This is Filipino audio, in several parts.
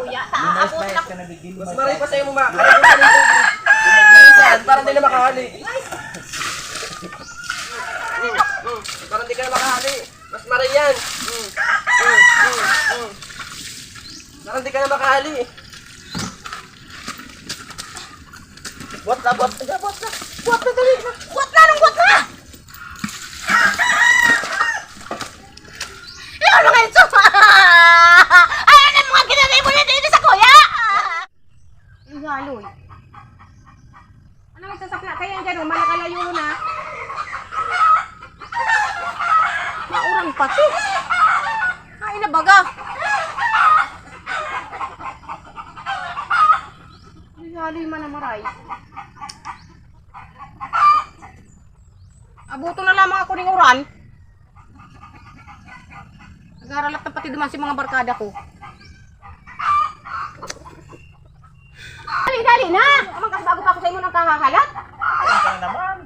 kuya. Taabot na. Mas maray pa sa'yo tubig. Minsan, parang di na makahali. Parang di ka na makahali. Mas maray yan. Parang di ka na makahali. Buat na, buat na, buat na. Buat na, dali na. Buat na, nung buat na! Iyon mga ito! Ayan ang mga ginagay mo dito sa kuya! Ingaloy. Ano may sasakla? Kaya yan gano'n, malakalayo na. Maurang pati. Ay na baga. Ingaloy man ang maray. Abuto na lamang ako ng uran. Nag-aaralat na pati duman si mga barkada ko. Dali, dali na! Amang kasi bago pa ako sa imo ng kahahalat. Ano naman?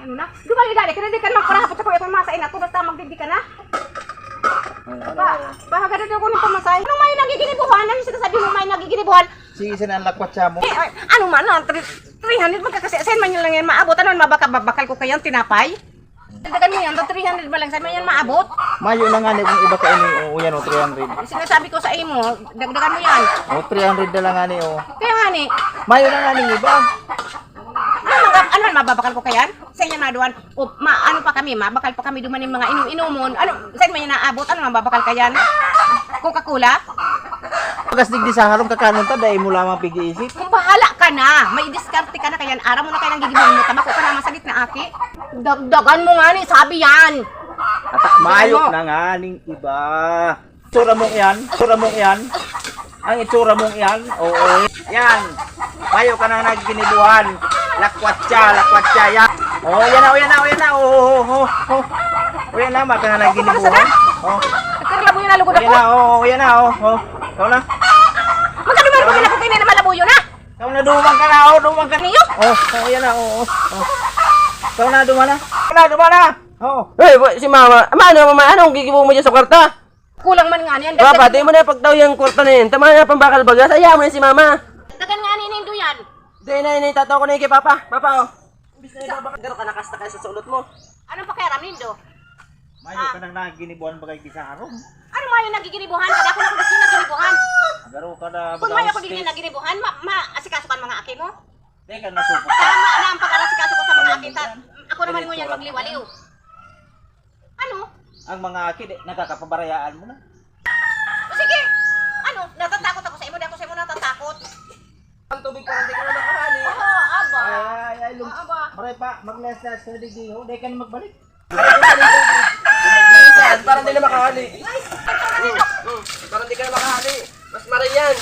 Ano na? Dali, dali. Kaya di ka lang para hapot sa kuya kung masain ako. Basta magdindi ka na. Ba, bahaga na ko ng pamasay. Anong may nagiginibuhan? Ano sinasabi mo may nagiginibuhan? Sige, sinalakwat siya mo. Eh, ay, ano man, ah, 300 magkakasiasin man yun lang yan maabot. Ano, mabaka babakal ko kayang tinapay? Dagdagan mo yan, to 300 ba lang sa man yan maabot? Mayo na nga ni kung iba ka ini. Oo, yan o, 300. Sinasabi ko sa imo, dagdagan mo yan. O, 300 na lang nga ni, o. Kaya nga ni, Mayo na nga ni iba. ano, ano mababakal ko kayan? Sa inyo na duwan, o, ma, ano pa kami, mabakal pa kami duman yung mga inom-inumon. Ano, sa inyo man yan naabot, ano mababakal kayan? Coca-Cola? Pagkas digdi sa harong kakanon ta, dahil mo lamang pigi-isip. Kung bahala ka na, may diskarte ka na kayan, araw mo na kayo nang gigibong mo, tabako ka na masagit na aki. Dagdagan mo nga ni, sabi yan. At mayo na nga ning iba. Itsura mong yan, itsura mong yan. Ang itsura mong yan, oo. Yan. Mayo ka nang nagkinibuhan. Lakwat siya, lakwat siya, yan. Oh, yan na, oh, yan na, oh, yan na, oh, oh, oh, oh. Oh, yan na, maka na nagkinibuhan. Oh, Nagkarlabo yun na lugod oh, yan ako. na, oh, oh, yan na, oh, oh. Ikaw na. Magkaduman ko na kung na malabuyo na. Ikaw na, dumang ka na, oh, dumang ka. Niyo? Oh, oh, yan na, oh, oh. oh. Ikaw na, dumang na. Ikaw na, dumang na. Oh. Hey, si mama. Ama, ano mama? Anong gigibong mo dyan sa kwarta? Kulang man nga niyan. Diba, pati mo na pagtaw yung kwarta na yun. Tama na pambakal bagas. Ayaw mo na si mama. Dagan nga ni Nindo yan. Dahil na yun, tataw ko na yung kay papa. Papa, oh. Imbis na ibabak, gano'n ka nakasta kayo sa sulot mo. Anong pakiaram Nindo? Mayo ka nang nagkinibuhan bagay di sa harong. Ano yung nagiginibuhan? Kada ako na kung gusto nagiginibuhan. Agaro ka na Kung may ako din nagiginibuhan, ma, ma asikaso kan mga aki mo. Teka, nasupok ka. Tama na ang pag-asikaso ko sa mga aki. Ta, ako naman mo yan magliwaliw. Ano? Ang mga akid, eh, nakakapabarayaan mo na. O sige. Ano? Natatakot ako sa imo. Di ako sa imo natatakot. Ang tubig para hindi ka na makahali. Oo, aba. Ay, ay, ay, lum. Ah, ka na digdi. Ho, dahil ka na magbalik. Minsan, parang di na makahali. Parang di ka na makahali. Mas maray yan.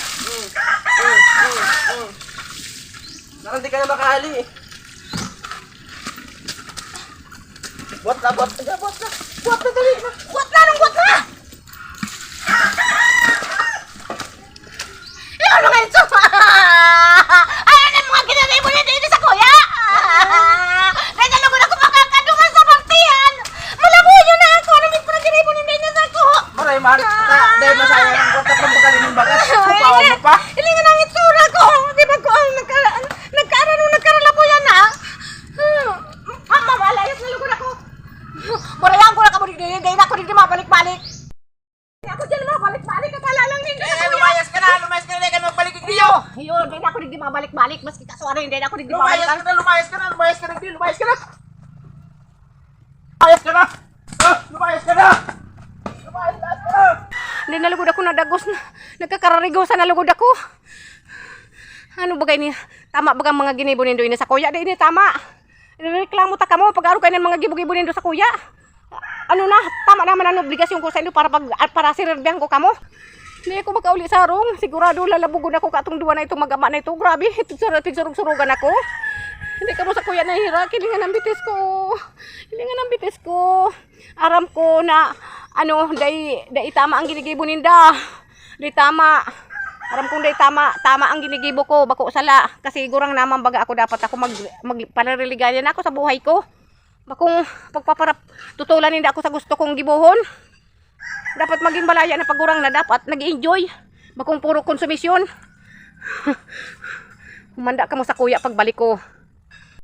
Parang di ka na makahali. Buat na, buat na, buat na. Buat na, dali. Buat na! Buat na? Hindi ako digdi mabalik-balik. Maski kasuano, hindi na ako digdi Lumayas mabalik ka na, lumayas ka na, lumayas ka na, digdi, lumayas ka na. Lumayas ka na. Ah, lumayas ka na. Lumayas ka na. Hindi nalugod ako nadagos na. Nagkakararigaw sa nalugod ako. Ano ba ni? Tama ba mga ginibo nindo ini sa kuya? Di ini tama. Reklamo ta kamo pag aro kayo ng mga gibo-gibo nindo sa kuya. Ano na, tama naman ang obligasyon ko sa inyo para pag para sirerbihan ko kamo. Hindi ako makauli sa arong. Sigurado lalabugon ako katong duwa na ito magama na ito. Grabe, ito surug-surugan ako. Hindi ka mo sa kuya nahira. Kilingan ang bitis ko. Kilingan ang bitis ko. Aram ko na, ano, day, day tama ang ginigibo ninda. Day tama. Aram kong day tama, tama ang ginigibo ko. Bako sala. Kasi gurang naman baga ako dapat ako mag, mag panariligayan ako sa buhay ko. Bakong pagpaparap, tutulan ninda ako sa gusto kong gibuhon. Dapat maging balaya na pagurang na dapat nag-enjoy. Bakong puro konsumisyon. Humanda ka mo sa kuya pagbalik ko.